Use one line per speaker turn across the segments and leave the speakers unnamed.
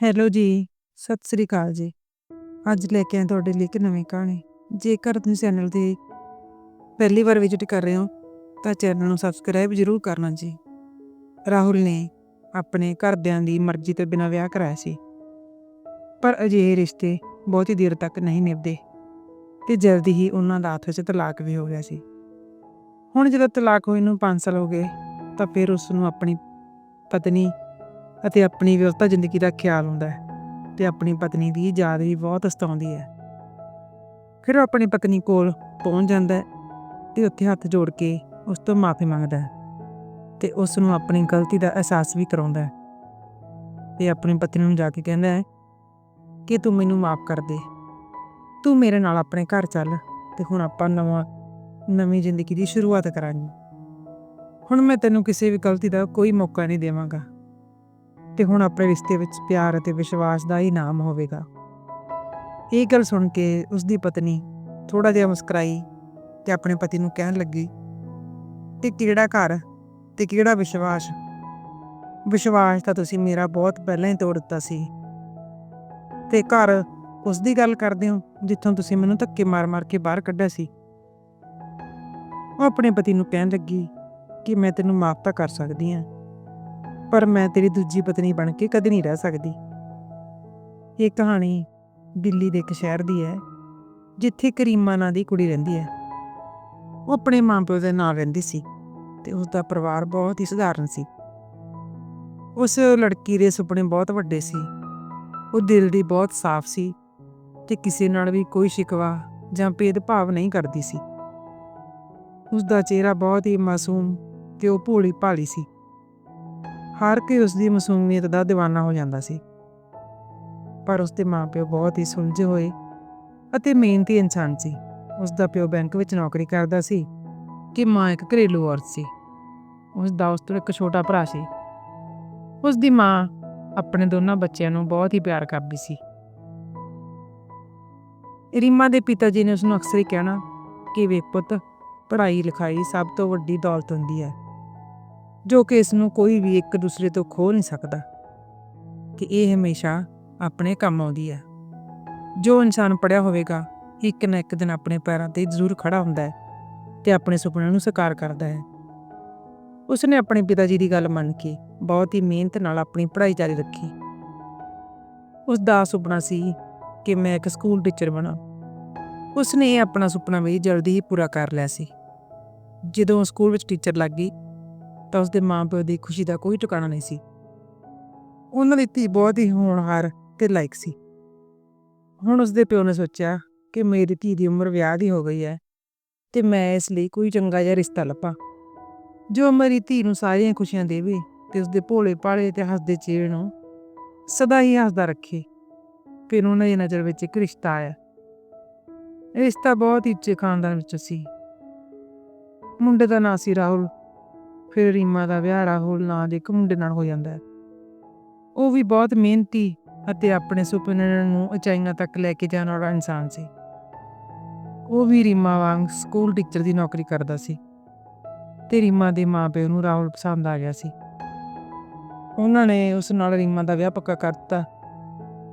Hello ਜੀ, ਸਤਿ ਸ੍ਰੀ ਅਕਾਲ ਜੀ। ਅੱਜ ਲੈ ਕੇ ਆਏ ਤੁਹਾਡੇ ਲਈ ਇੱਕ ਨਵੀਂ ਕਹਾਣੀ। ਜੇਕਰ ਤੁਸੀਂ ਚੈਨਲ ਤੇ ਪਹਿਲੀ ਵਾਰ ਵਿਜ਼ਿਟ ਕਰ ਰਹੇ ਹੋ ਤਾਂ ਚੈਨਲ ਨੂੰ ਸਬਸਕ੍ਰਾਈਬ ਜ਼ਰੂਰ ਕਰਨਾ ਜੀ। ਰਾਹੁਲ ਨੇ ਆਪਣੇ ਘਰਦਿਆਂ ਦੀ ਮਰਜ਼ੀ ਤੋਂ ਬਿਨਾਂ ਵਿਆਹ ਕਰਾਇਆ ਸੀ ਪਰ ਅਜਿਹੇ ਰਿਸ਼ਤੇ ਬਹੁਤੀ ਦੇਰ ਤੱਕ ਨਹੀਂ ਨਿਭਦੇ ਤੇ ਜਲਦੀ ਹੀ ਉਹਨਾਂ ਦਾ ਆਪਸ ਵਿੱਚ ਤਲਾਕ ਵੀ ਹੋ ਗਿਆ ਸੀ। ਹੁਣ ਜਦੋਂ ਤਲਾਕ ਹੋਏ ਨੂੰ 5 ਸਾਲ ਹੋ ਗਏ ਤਾਂ ਫਿਰ ਉਸ ਨੂੰ ਆਪਣੀ ਪਤਨੀ ਅਤੇ ਆਪਣੀ ਵਿਅਸਤ ਜ਼ਿੰਦਗੀ ਦਾ ਖਿਆਲ ਆਉਂਦਾ ਹੈ ਤੇ ਆਪਣੀ ਪਤਨੀ ਦੀ ਯਾਦ ਵੀ ਬਹੁਤ ਸਤਾਉਂਦੀ ਹੈ। ਫਿਰ ਉਹ ਆਪਣੀ ਪਤਨੀ ਕੋਲ ਪਹੁੰਚ ਜਾਂਦਾ ਹੈ ਤੇ ਉੱਥੇ ਹੱਥ ਜੋੜ ਕੇ ਉਸ ਤੋਂ ਮਾਫੀ ਮੰਗਦਾ ਹੈ ਤੇ ਉਸ ਨੂੰ ਆਪਣੀ ਗਲਤੀ ਦਾ ਅਹਿਸਾਸ ਵੀ ਕਰਾਉਂਦਾ ਹੈ ਤੇ ਆਪਣੀ ਪਤਨੀ ਨੂੰ ਜਾ ਕੇ ਕਹਿੰਦਾ ਹੈ ਕਿ ਤੂੰ ਮੈਨੂੰ ਮਾਫ ਕਰ ਦੇ। ਤੂੰ ਮੇਰੇ ਨਾਲ ਆਪਣੇ ਘਰ ਚੱਲ ਤੇ ਹੁਣ ਆਪਾਂ ਨਵਾਂ, ਨਵੀਂ ਜ਼ਿੰਦਗੀ ਦੀ ਸ਼ੁਰੂਆਤ ਕਰਾਂਗੇ। ਹੁਣ ਮੈਂ ਤੈਨੂੰ ਕਿਸੇ ਵੀ ਗਲਤੀ ਦਾ ਕੋਈ ਮੌਕਾ ਨਹੀਂ ਦੇਵਾਂਗਾ। ਤੇ ਹੁਣ ਆਪਣੇ ਰਿਸ਼ਤੇ ਵਿੱਚ ਪਿਆਰ ਅਤੇ ਵਿਸ਼ਵਾਸ ਦਾ ਹੀ ਨਾਮ ਹੋਵੇਗਾ। ਇਹ ਗੱਲ ਸੁਣ ਕੇ ਉਸ ਦੀ ਪਤਨੀ ਥੋੜਾ ਜਿਹਾ ਮੁਸਕਰਾਈ ਤੇ ਆਪਣੇ ਪਤੀ ਨੂੰ ਕਹਿਣ ਲੱਗੀ, ਤੇ ਕਿਹੜਾ ਘਰ? ਤੇ ਕਿਹੜਾ ਵਿਸ਼ਵਾਸ? ਵਿਸ਼ਵਾਸ ਤਾਂ ਤੁਸੀਂ ਮੇਰਾ ਬਹੁਤ ਪਹਿਲਾਂ ਹੀ ਤੋੜ ਦਿੱਤਾ ਸੀ। ਤੇ ਘਰ ਉਸ ਦੀ ਗੱਲ ਕਰਦੇ ਹੋ, ਜਿੱਥੋਂ ਤੁਸੀਂ ਮੈਨੂੰ ਧੱਕੇ ਮਾਰ-ਮਾਰ ਕੇ ਬਾਹਰ ਕੱਢਿਆ ਸੀ? ਉਹ ਆਪਣੇ ਪਤੀ ਨੂੰ ਕਹਿਣ ਲੱਗੀ ਕਿ ਮੈਂ ਤੈਨੂੰ ਮਾਫ ਤਾਂ ਕਰ ਸਕਦੀ ਹਾਂ ਪਰ ਮੈਂ ਤੇਰੀ ਦੂਜੀ ਪਤਨੀ ਬਣ ਕੇ ਕਦੇ ਨਹੀਂ ਰਹਿ ਸਕਦੀ। ਇਹ ਕਹਾਣੀ ਦਿੱਲੀ ਦੇ ਇੱਕ ਸ਼ਹਿਰ ਦੀ ਹੈ, ਜਿੱਥੇ ਕਰੀਮਾ ਨਾਂ ਦੀ ਕੁੜੀ ਰਹਿੰਦੀ ਹੈ। ਉਹ ਆਪਣੇ ਮਾਂ-ਪਿਓ ਦੇ ਨਾਲ ਰਹਿੰਦੀ ਸੀ ਤੇ ਉਸ ਦਾ ਪਰਿਵਾਰ ਬਹੁਤ ਹੀ ਸਧਾਰਨ ਸੀ। ਉਸ ਲੜਕੀ ਦੇ ਸੁਪਨੇ ਬਹੁਤ ਵੱਡੇ ਸੀ। ਉਹ ਦਿਲ ਦੀ ਬਹੁਤ ਸਾਫ਼ ਸੀ ਤੇ ਕਿਸੇ ਨਾਲ ਵੀ ਕੋਈ ਸ਼ਿਕਵਾ ਜਾਂ ਭੇਦਭਾਵ ਨਹੀਂ ਕਰਦੀ ਸੀ। ਉਸ ਦਾ ਚਿਹਰਾ ਬਹੁਤ ਹੀ ਮਾਸੂਮ ਤੇ ਉਹ ਭੋਲੀ ਭਾਲੀ ਸੀ। ਹਰ ਕੋਈ ਉਸ ਦੀ ਮਾਸੂਮੀਅਤ ਦਾ دیਵਾਨਾ ਹੋ ਜਾਂਦਾ ਸੀ। ਪਰ ਉਸ ਦੇ ਮਾਪਿਓ ਬਹੁਤ ਹੀ ਸੁਲਝੇ ਹੋਏ ਅਤੇ ਮਿਹਨਤੀ ਇਨਸਾਨ ਸੀ। ਉਸ ਦਾ ਪਿਓ ਬੈਂਕ ਵਿੱਚ ਨੌਕਰੀ ਕਰਦਾ ਸੀ ਕਿ ਮਾਂ ਇੱਕ ਘਰੇਲੂ ਔਰਤ ਸੀ। ਉਸ ਦਾ ਉਸ ਤੋਂ ਇੱਕ ਛੋਟਾ ਭਰਾ ਸੀ। ਉਸ ਦੀ ਮਾਂ ਆਪਣੇ ਦੋਨਾਂ ਬੱਚਿਆਂ ਨੂੰ ਬਹੁਤ ਹੀ ਪਿਆਰ ਕਰਦੀ ਸੀ। ਰੀਮਾ ਦੇ ਪਿਤਾ ਜੀ ਨੇ ਉਸ ਨੂੰ ਅਕਸਰ ਹੀ ਕਹਿਣਾ ਕਿ ਵੇ ਪੁੱਤ ਪੜ੍ਹਾਈ ਲਿਖਾਈ ਸਭ ਤੋਂ ਵੱਡੀ ਦੌਲਤ ਹੁੰਦੀ ਹੈ। ਜੋ ਕਿ ਇਸ ਨੂੰ ਕੋਈ ਵੀ ਇੱਕ ਦੂਸਰੇ ਤੋਂ ਖੋ ਨਹੀਂ ਸਕਦਾ। ਕਿ ਇਹ ਹਮੇਸ਼ਾ ਆਪਣੇ ਕੰਮ ਆਉਂਦੀ ਹੈ। ਜੋ ਇਨਸਾਨ ਪੜਿਆ ਹੋਵੇਗਾ, ਇੱਕ ਨਾ ਇੱਕ ਦਿਨ ਆਪਣੇ ਪੈਰਾਂ ਤੇ ਜ਼ਰੂਰ ਖੜਾ ਹੁੰਦਾ ਹੈ ਤੇ ਆਪਣੇ ਸੁਪਨਿਆਂ ਨੂੰ ਸਾਕਾਰ ਕਰਦਾ ਹੈ। ਉਸਨੇ ਆਪਣੇ ਪਿਤਾ ਜੀ ਦੀ ਗੱਲ ਮੰਨ ਕੇ ਬਹੁਤ ਹੀ ਮਿਹਨਤ ਨਾਲ ਆਪਣੀ ਪੜ੍ਹਾਈ ਜਾਰੀ ਰੱਖੀ। ਉਸ ਦਾ ਸੁਪਨਾ ਸੀ ਕਿ ਮੈਂ ਇੱਕ ਸਕੂਲ ਟੀਚਰ ਬਣਾ। ਉਸਨੇ ਇਹ ਆਪਣਾ ਸੁਪਨਾ ਵੀ ਜਲਦੀ ਹੀ ਪੂਰਾ ਕਰ ਲਿਆ ਸੀ। ਜਦੋਂ ਸਕੂਲ ਵਿੱਚ ਟੀਚਰ ਲੱਗ ਗਈ ਤਾਂ ਉਸਦੇ ਮਾਂ-ਪਿਓ ਦੀ ਖੁਸ਼ੀ ਦਾ ਕੋਈ ਟਿਕਾਣਾ ਨਹੀਂ ਸੀ। ਉਹਨਾਂ ਦੀ ਧੀ ਬਹੁਤ ਹੀ ਹੋਣਹਾਰ ਤੇ ਲਾਇਕ ਸੀ। ਹੁਣ ਉਸਦੇ ਪਿਓ ਨੇ ਸੋਚਿਆ ਕਿ ਮੇਰੀ ਧੀ ਦੀ ਉਮਰ ਵਿਆਹ ਦੀ ਹੋ ਗਈ ਹੈ ਤੇ ਮੈਂ ਇਸ ਲਈ ਕੋਈ ਚੰਗਾ ਜਿਹਾ ਰਿਸ਼ਤਾ ਲੱਭਾਂ। ਜੋ ਮੇਰੀ ਧੀ ਨੂੰ ਸਾਰੀਆਂ ਖੁਸ਼ੀਆਂ ਦੇਵੇ ਤੇ ਉਸਦੇ ਭੋਲੇ ਭਾਲੇ ਤੇ ਹੱਸਦੇ ਚਿਹਰੇ ਨੂੰ ਸਦਾ ਹੀ ਹੱਸਦਾ ਰੱਖੇ, ਫਿਰ ਉਹਨਾਂ ਦੀ ਨਜ਼ਰ ਵਿੱਚ ਇੱਕ ਰਿਸ਼ਤਾ ਆਇਆ। ਰਿਸ਼ਤਾ ਬਹੁਤ ਹੀ ਉੱਚੇ ਖਾਨਦਾਨ ਵਿੱਚ ਸੀ। ਮੁੰਡੇ ਦਾ ਨਾਂ ਸੀ ਰਾਹੁਲ। ਫਿਰ ਰੀਮਾ ਦਾ ਵਿਆਹ ਰਾਹੁਲ ਨਾਂ ਦੇ ਇੱਕ ਮੁੰਡੇ ਨਾਲ ਹੋ ਜਾਂਦਾ ਹੈ। ਉਹ ਵੀ ਬਹੁਤ ਮਿਹਨਤੀ ਅਤੇ ਆਪਣੇ ਸੁਪਨਿਆਂ ਨੂੰ ਉਚਾਈਆਂ ਤੱਕ ਲੈ ਕੇ ਜਾਣ ਵਾਲਾ ਇਨਸਾਨ ਸੀ। ਉਹ ਵੀ ਰੀਮਾ ਵਾਂਗ ਸਕੂਲ ਟੀਚਰ ਦੀ ਨੌਕਰੀ ਕਰਦਾ ਸੀ ਤੇ ਰੀਮਾ ਦੇ ਮਾਪਿਆਂ ਨੂੰ ਰਾਹੁਲ ਪਸੰਦ ਆ ਗਿਆ ਸੀ। ਉਹਨਾਂ ਨੇ ਉਸ ਨਾਲ ਰੀਮਾ ਦਾ ਵਿਆਹ ਪੱਕਾ ਕਰ ਦਿੱਤਾ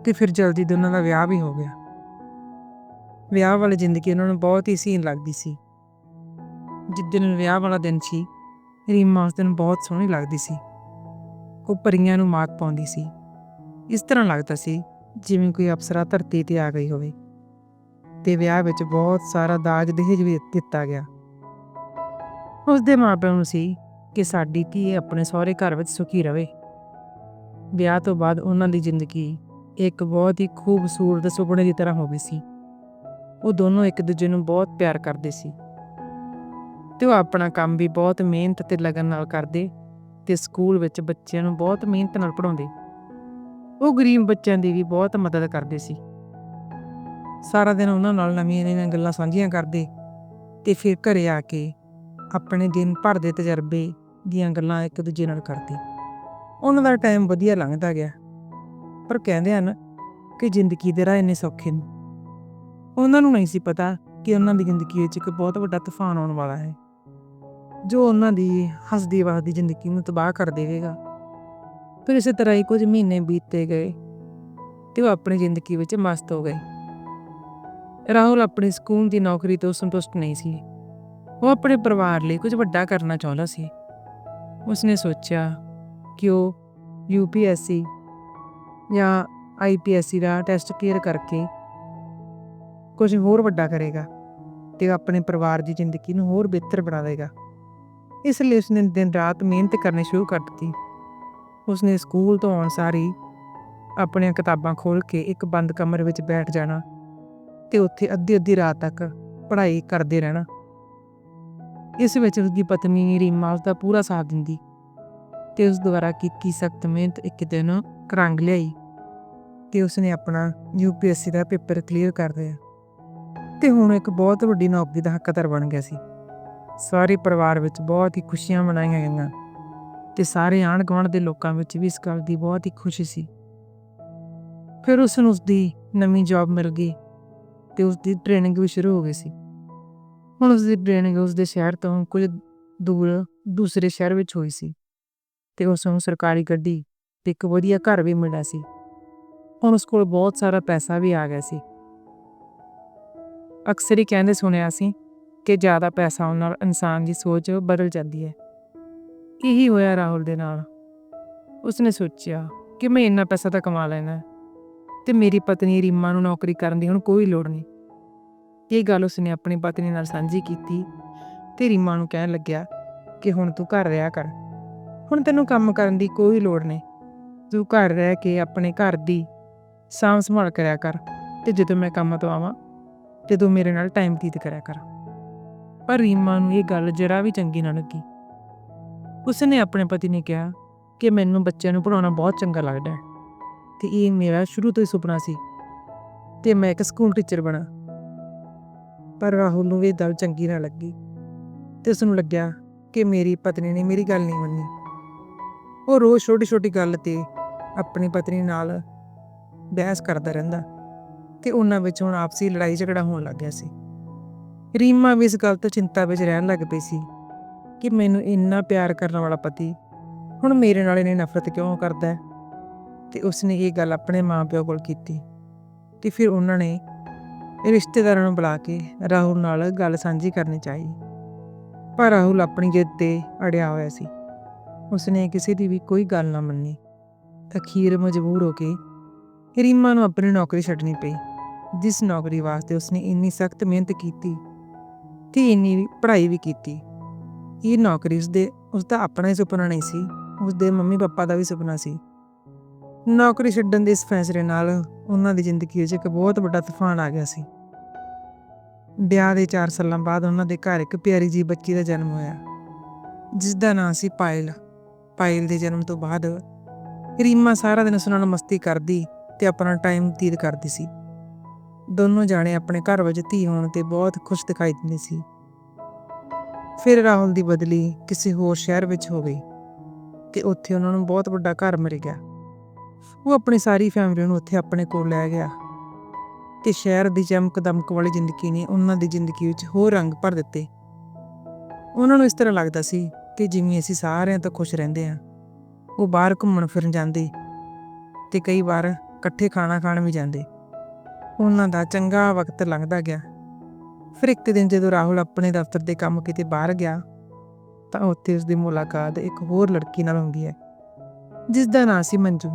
ਤੇ ਫਿਰ ਜਲਦੀ ਦੋਨਾਂ ਦਾ ਵਿਆਹ ਵੀ ਹੋ ਗਿਆ। ਵਿਆਹ ਵਾਲੀ ਜ਼ਿੰਦਗੀ ਉਹਨਾਂ ਨੂੰ ਬਹੁਤ ਹੀ ਸੀਨ ਲੱਗਦੀ ਸੀ। ਜਿੱਦਣ ਵਿਆਹ ਵਾਲਾ ਦਿਨ ਸੀ ਰੀਮਾ ਉਸ ਦਿਨ ਬਹੁਤ ਸੋਹਣੀ ਲੱਗਦੀ ਸੀ। ਉਹ ਪਰੀਆਂ ਨੂੰ ਮਾਕ ਪਾਉਂਦੀ ਸੀ। ਇਸ ਤਰ੍ਹਾਂ ਲੱਗਦਾ ਸੀ, ਜਿਵੇਂ ਕੋਈ ਅਪਸਰਾ ਧਰਤੀ ਤੇ ਆ ਗਈ ਹੋਵੇ। ਤੇ ਵਿਆਹ ਵਿੱਚ ਬਹੁਤ ਸਾਰਾ ਦਾਜ ਦਹੇਜ ਵੀ ਦਿੱਤਾ ਗਿਆ। ਉਸ ਦੇ ਮਾਪਿਆਂ ਨੂੰ ਸੀ ਕਿ ਸਾਡੀ ਧੀ ਆਪਣੇ ਸਹੁਰੇ ਘਰ ਵਿੱਚ ਸੁਖੀ ਰਵੇ। ਵਿਆਹ ਤੋਂ ਬਾਅਦ ਉਹਨਾਂ ਦੀ ਜ਼ਿੰਦਗੀ ਇੱਕ ਬਹੁਤ ਹੀ ਖੂਬਸੂਰਤ ਸੁਪਨੇ ਦੀ ਤਰ੍ਹਾਂ ਹੋ ਗਈ ਸੀ। ਉਹ ਦੋਨੋਂ ਇੱਕ ਦੂਜੇ ਨੂੰ ਬਹੁਤ ਪਿਆਰ ਕਰਦੇ ਸੀ। ਤੇ ਉਹ ਆਪਣਾ ਕੰਮ ਵੀ ਬਹੁਤ ਮਿਹਨਤ ਤੇ ਲਗਨ ਨਾਲ ਕਰਦੇ ਤੇ ਸਕੂਲ ਵਿੱਚ ਬੱਚਿਆਂ ਨੂੰ ਬਹੁਤ ਮਿਹਨਤ ਨਾਲ ਪੜ੍ਹਾਉਂਦੇ। ਉਹ ਗਰੀਬ ਬੱਚਿਆਂ ਦੀ ਵੀ ਬਹੁਤ ਮਦਦ ਕਰਦੇ ਸੀ। ਸਾਰਾ ਦਿਨ ਉਹਨਾਂ ਨਾਲ ਨਵੀਆਂ ਨਵੀਆਂ ਗੱਲਾਂ ਸਾਂਝੀਆਂ ਕਰਦੇ ਤੇ ਫਿਰ ਘਰੇ ਆ ਕੇ ਆਪਣੇ ਦਿਨ ਭਰ ਦੇ ਤਜਰਬੇ ਦੀਆਂ ਗੱਲਾਂ ਇੱਕ ਦੂਜੇ ਨਾਲ ਕਰਦੇ। ਉਹਨਾਂ ਦਾ ਟਾਈਮ ਵਧੀਆ ਲੰਘਦਾ ਗਿਆ। ਪਰ ਕਹਿੰਦੇ ਹਨ ਕਿ ਜ਼ਿੰਦਗੀ ਦੇ ਰਾਹ ਇੰਨੇ ਸੌਖੇ ਨਹੀਂ ਉਹਨਾਂ ਨੂੰ ਨਹੀਂ ਸੀ ਪਤਾ ਕਿ ਉਹਨਾਂ ਦੀ ਜ਼ਿੰਦਗੀ ਵਿੱਚ ਇੱਕ ਬਹੁਤ ਵੱਡਾ ਤੂਫਾਨ ਆਉਣ ਵਾਲਾ ਹੈ। ਜੋ ਉਹਨਾਂ ਦੀ ਹੱਸਦੀ ਵਸਦੀ ਜ਼ਿੰਦਗੀ ਨੂੰ ਤਬਾਹ ਕਰ ਦੇਵੇਗਾ। ਫਿਰ ਇਸੇ ਤਰ੍ਹਾਂ ਹੀ ਕੁਝ ਮਹੀਨੇ ਬੀਤਦੇ ਗਏ ਤੇ ਉਹ ਆਪਣੀ ਜ਼ਿੰਦਗੀ ਵਿੱਚ ਮਸਤ ਹੋ ਗਏ। ਰਾਹੁਲ ਆਪਣੀ ਸਕੂਲ ਦੀ ਨੌਕਰੀ ਤੋਂ ਸੰਤੁਸ਼ਟ ਨਹੀਂ ਸੀ। ਉਹ ਆਪਣੇ ਪਰਿਵਾਰ ਲਈ ਕੁਝ ਵੱਡਾ ਕਰਨਾ ਚਾਹੁੰਦਾ ਸੀ। ਉਸਨੇ ਸੋਚਿਆ ਕਿ ਉਹ ਯੂਪੀਐਸਸੀ ਜਾਂ ਆਈਪੀਐਸਸੀ ਦਾ ਟੈਸਟ ਕਲੀਅਰ ਕਰਕੇ ਕੁਝ ਹੋਰ ਵੱਡਾ ਕਰੇਗਾ ਤੇ ਆਪਣੇ ਪਰਿਵਾਰ ਦੀ ਜ਼ਿੰਦਗੀ ਨੂੰ ਹੋਰ ਬਿਹਤਰ ਬਣਾ ਦੇਗਾ। ਇਸ ਲਈ ਉਸਨੇ ਦਿਨ ਰਾਤ ਮਿਹਨਤ ਕਰਨੀ ਸ਼ੁਰੂ ਕਰ ਦਿੱਤੀ। ਉਸਨੇ ਸਕੂਲ ਤੋਂ ਆਉਣ ਸਾਰੀ ਆਪਣੀਆਂ ਕਿਤਾਬਾਂ ਖੋਲ ਕੇ ਇੱਕ ਬੰਦ ਕਮਰੇ ਵਿੱਚ ਬੈਠ ਜਾਣਾ ਤੇ ਉੱਥੇ ਅੱਧੀ ਅੱਧੀ ਰਾਤ ਤੱਕ ਪੜ੍ਹਾਈ ਕਰਦੇ ਰਹਿਣਾ। ਇਸ ਵਿੱਚ ਉਸਦੀ ਪਤਨੀ ਰੀਮਾ ਉਸਦਾ ਪੂਰਾ ਸਾਥ ਦਿੰਦੀ ਤੇ ਉਸ ਦੁਆਰਾ ਕੀਤੀ ਸਖਤ ਮਿਹਨਤ ਇੱਕ ਦਿਨ ਕਰੰਗ ਲਿਆਈ ਤੇ ਉਸਨੇ ਆਪਣਾ ਯੂਪੀਐਸਸੀ ਦਾ ਪੇਪਰ ਕਲੀਅਰ ਕਰ ਲਿਆ। ਤੇ ਹੁਣ ਇੱਕ ਬਹੁਤ ਵੱਡੀ ਨੌਕਰੀ ਦਾ ਹੱਕਦਾਰ ਬਣ ਗਿਆ ਸੀ। ਸਾਰੇ ਪਰਿਵਾਰ ਵਿੱਚ ਬਹੁਤ ਹੀ ਖੁਸ਼ੀਆਂ ਮਨਾਈਆਂ ਗਈਆਂ ਤੇ ਸਾਰੇ ਆਂਢ ਗੁਆਂਢ ਦੇ ਲੋਕਾਂ ਵਿੱਚ ਵੀ ਇਸ ਗੱਲ ਦੀ ਬਹੁਤ ਹੀ ਖੁਸ਼ੀ ਸੀ। ਫਿਰ ਉਸ ਨੂੰ ਉਸਦੀ ਨਵੀਂ ਜੌਬ ਮਿਲ ਗਈ ਤੇ ਉਸਦੀ ਟ੍ਰੇਨਿੰਗ ਵੀ ਸ਼ੁਰੂ ਹੋ ਗਈ ਸੀ। ਹੁਣ ਉਸਦੀ ਟ੍ਰੇਨਿੰਗ ਉਸਦੇ ਸ਼ਹਿਰ ਤੋਂ ਕੁਝ ਦੂਰ ਦੂਸਰੇ ਸ਼ਹਿਰ ਵਿੱਚ ਹੋਈ ਸੀ ਤੇ ਉਸ ਨੂੰ ਸਰਕਾਰੀ ਗੱਡੀ ਤੇ ਇੱਕ ਵਧੀਆ ਘਰ ਵੀ ਮਿਲਿਆ ਸੀ। ਹੁਣ ਉਸ ਕੋਲ ਬਹੁਤ ਸਾਰਾ ਪੈਸਾ ਵੀ ਆ ਗਿਆ ਸੀ। ਅਕਸਰ ਹੀ ਕਹਿੰਦੇ ਸੁਣਿਆ ਸੀ ਕਿ ਜ਼ਿਆਦਾ ਪੈਸਾ ਆਉਣ ਨਾਲ, ਇਨਸਾਨ ਦੀ ਸੋਚ ਬਦਲ ਜਾਂਦੀ ਹੈ। ਇਹੀ ਹੋਇਆ ਰਾਹੁਲ ਦੇ ਨਾਲ। ਉਸਨੇ ਸੋਚਿਆ ਕਿ ਮੈਂ ਇੰਨਾ ਪੈਸਾ ਤਾਂ ਕਮਾ ਲੈਣਾ ਹੈ ਤੇ ਮੇਰੀ ਪਤਨੀ ਰੀਮਾ ਨੂੰ ਨੌਕਰੀ ਕਰਨ ਦੀ ਹੁਣ ਕੋਈ ਲੋੜ ਨਹੀਂ। ਇਹ ਗੱਲ ਉਸਨੇ ਆਪਣੀ ਪਤਨੀ ਨਾਲ ਸਾਂਝੀ ਕੀਤੀ ਤੇ ਰੀਮਾ ਨੂੰ ਕਹਿਣ ਲੱਗਿਆ ਕਿ ਹੁਣ ਤੂੰ ਘਰ ਰਿਹਾ ਕਰ। ਹੁਣ ਤੈਨੂੰ ਕੰਮ ਕਰਨ ਦੀ ਕੋਈ ਲੋੜ ਨਹੀਂ। ਤੂੰ ਘਰ ਰਹਿ ਕੇ ਆਪਣੇ ਘਰ ਦੀ ਸਾਂਭ ਸੰਭਾਲ ਕਰਿਆ ਕਰ ਤੇ ਜਦੋਂ ਮੈਂ ਕੰਮ ਤੋਂ ਆਵਾਂ ਤੇ ਤੂੰ ਮੇਰੇ ਨਾਲ ਟਾਈਮ ਬਤੀਤ ਕਰਿਆ ਕਰ। ਪਰ ਰੀਮਾ ਨੂੰ ਇਹ ਗੱਲ ਜਰਾ ਵੀ ਚੰਗੀ ਨਾ ਲੱਗੀ। ਉਸਨੇ ਆਪਣੇ ਪਤੀ ਨੇ ਕਿਹਾ ਕਿ ਮੈਨੂੰ ਬੱਚਿਆਂ ਨੂੰ ਪੜਾਉਣਾ ਬਹੁਤ ਚੰਗਾ ਲੱਗਦਾ ਹੈ ਤੇ ਇਹ ਮੇਰਾ ਸ਼ੁਰੂ ਤੋਂ ਹੀ ਸੁਪਨਾ ਸੀ ਤੇ ਮੈਂ ਇੱਕ ਸਕੂਲ ਟੀਚਰ ਬਣਾ। ਪਰ ਰਾਹੁਲ ਨੂੰ ਇਹ ਗੱਲ ਚੰਗੀ ਨਾ ਲੱਗੀ ਤੇ ਉਸ ਨੂੰ ਲੱਗਿਆ ਕਿ ਮੇਰੀ ਪਤਨੀ ਨੇ ਮੇਰੀ ਗੱਲ ਨਹੀਂ ਮੰਨੀ। ਉਹ ਰੋਜ਼ ਛੋਟੀ ਛੋਟੀ ਗੱਲ ਤੇ ਆਪਣੀ ਪਤਨੀ ਨਾਲ ਬਹਿਸ ਕਰਦਾ ਰਹਿੰਦਾ ਤੇ ਉਹਨਾਂ ਵਿੱਚ ਹੁਣ ਆਪਸੀ ਲੜਾਈ ਝਗੜਾ ਹੋਣ ਲੱਗ ਗਿਆ ਸੀ। ਰੀਮਾ ਵੀ ਇਸ ਗੱਲ ਤੋਂ ਚਿੰਤਾ ਵਿੱਚ ਰਹਿਣ ਲੱਗ ਪਈ ਸੀ ਕਿ ਮੈਨੂੰ ਇੰਨਾ ਪਿਆਰ ਕਰਨ ਵਾਲਾ ਪਤੀ ਹੁਣ ਮੇਰੇ ਨਾਲ ਇਹਨੇ ਨਫ਼ਰਤ ਕਿਉਂ ਕਰਦਾ ਹੈ? ਤੇ ਉਸਨੇ ਇਹ ਗੱਲ ਆਪਣੇ ਮਾਪਿਆਂ ਕੋਲ ਕੀਤੀ ਤੇ ਫਿਰ ਉਹਨਾਂ ਨੇ ਰਿਸ਼ਤੇਦਾਰਾਂ ਨੂੰ ਬੁਲਾ ਕੇ ਰਾਹੁਲ ਨਾਲ ਗੱਲ ਸਾਂਝੀ ਕਰਨੀ ਚਾਹੀ। ਪਰ ਰਾਹੁਲ ਆਪਣੀ ਜਿੱਦ ਤੇ ਅੜਿਆ ਹੋਇਆ ਸੀ। ਉਸਨੇ ਕਿਸੇ ਦੀ ਵੀ ਕੋਈ ਗੱਲ ਨਾ ਮੰਨੀ। ਅਖੀਰ ਮਜਬੂਰ ਹੋ ਕੇ ਰੀਮਾ ਨੂੰ ਆਪਣੀ ਨੌਕਰੀ ਛੱਡਣੀ ਪਈ, ਜਿਸ ਨੌਕਰੀ ਵਾਸਤੇ ਉਸਨੇ ਇੰਨੀ ਸਖਤ ਮਿਹਨਤ ਕੀਤੀ ਧੀ ਇੰਨੀ ਪੜ੍ਹਾਈ ਵੀ ਕੀਤੀ। ਇਹ ਨੌਕਰੀ ਉਸਦੇ, ਉਸਦਾ ਆਪਣਾ ਹੀ ਸੁਪਨਾ ਨਹੀਂ ਸੀ, ਉਸਦੇ ਮੰਮੀ ਪਾਪਾ ਦਾ ਵੀ ਸੁਪਨਾ ਸੀ। ਨੌਕਰੀ ਛੱਡਣ ਦੇ ਇਸ ਫੈਸਲੇ ਨਾਲ ਉਹਨਾਂ ਦੀ ਜ਼ਿੰਦਗੀ ਵਿੱਚ ਇੱਕ ਬਹੁਤ ਵੱਡਾ ਤੂਫਾਨ ਆ ਗਿਆ ਸੀ। ਵਿਆਹ ਦੇ 4 ਸਾਲਾਂ ਬਾਅਦ ਉਹਨਾਂ ਦੇ ਘਰ ਇੱਕ ਪਿਆਰੀ ਜੀ ਬੱਚੀ ਦਾ ਜਨਮ ਹੋਇਆ ਜਿਸ ਦਾ ਨਾਂ ਸੀ ਪਾਇਲ। ਪਾਇਲ ਦੇ ਜਨਮ ਤੋਂ ਬਾਅਦ ਰੀਮਾ ਸਾਰਾ ਦਿਨ ਉਸ ਨਾਲ ਮਸਤੀ ਕਰਦੀ ਤੇ ਆਪਣਾ ਟਾਈਮ ਬਤੀਤ ਕਰਦੀ ਸੀ। ਦੋਨੋਂ ਜਾਣੇ ਆਪਣੇ ਘਰ ਵਿੱਚ ਧੀ ਹੋਣ ਤੇ ਬਹੁਤ ਖੁਸ਼ ਦਿਖਾਈ ਦਿੰਦੇ ਸੀ। ਫਿਰ ਰਾਹੁਲ ਦੀ ਬਦਲੀ ਕਿਸੇ ਹੋਰ ਸ਼ਹਿਰ ਵਿੱਚ ਹੋ ਗਈ ਤੇ ਉੱਥੇ ਉਹਨਾਂ ਨੂੰ ਬਹੁਤ ਵੱਡਾ ਘਰ ਮਿਲ ਗਿਆ। ਉਹ ਆਪਣੀ ਸਾਰੀ ਫੈਮਿਲੀ ਨੂੰ ਉੱਥੇ ਆਪਣੇ ਕੋਲ ਲੈ ਗਿਆ ਤੇ ਸ਼ਹਿਰ ਦੀ ਚਮਕ ਦਮਕ ਵਾਲੀ ਜ਼ਿੰਦਗੀ ਨੇ ਉਹਨਾਂ ਦੀ ਜ਼ਿੰਦਗੀ ਵਿੱਚ ਹੋਰ ਰੰਗ ਭਰ ਦਿੱਤੇ। ਉਹਨਾਂ ਨੂੰ ਇਸ ਤਰ੍ਹਾਂ ਲੱਗਦਾ ਸੀ ਕਿ ਜਿਵੇਂ ਅਸੀਂ ਸਾਰਿਆਂ ਤੋਂ ਖੁਸ਼ ਰਹਿੰਦੇ ਹਾਂ, ਉਹ ਬਾਹਰ ਘੁੰਮਣ ਫਿਰਨ ਜਾਂਦੇ ਤੇ ਕਈ ਵਾਰ ਇਕੱਠੇ ਖਾਣਾ ਖਾਣ ਵੀ ਜਾਂਦੇ। ਉਹਨਾਂ ਦਾ ਚੰਗਾ ਵਕਤ ਲੰਘਦਾ ਗਿਆ। ਫਿਰ ਇੱਕ ਦਿਨ ਜਦੋਂ ਰਾਹੁਲ ਆਪਣੇ ਦਫ਼ਤਰ ਦੇ ਕੰਮ ਕਿਤੇ ਬਾਹਰ ਗਿਆ, ਤਾਂ ਉੱਥੇ ਉਸ ਦੀ ਮੁਲਾਕਾਤ ਇੱਕ ਹੋਰ ਲੜਕੀ ਨਾਲ ਹੁੰਦੀ ਹੈ, ਜਿਸ ਦਾ ਨਾਂ ਸੀ ਮੰਜੂ।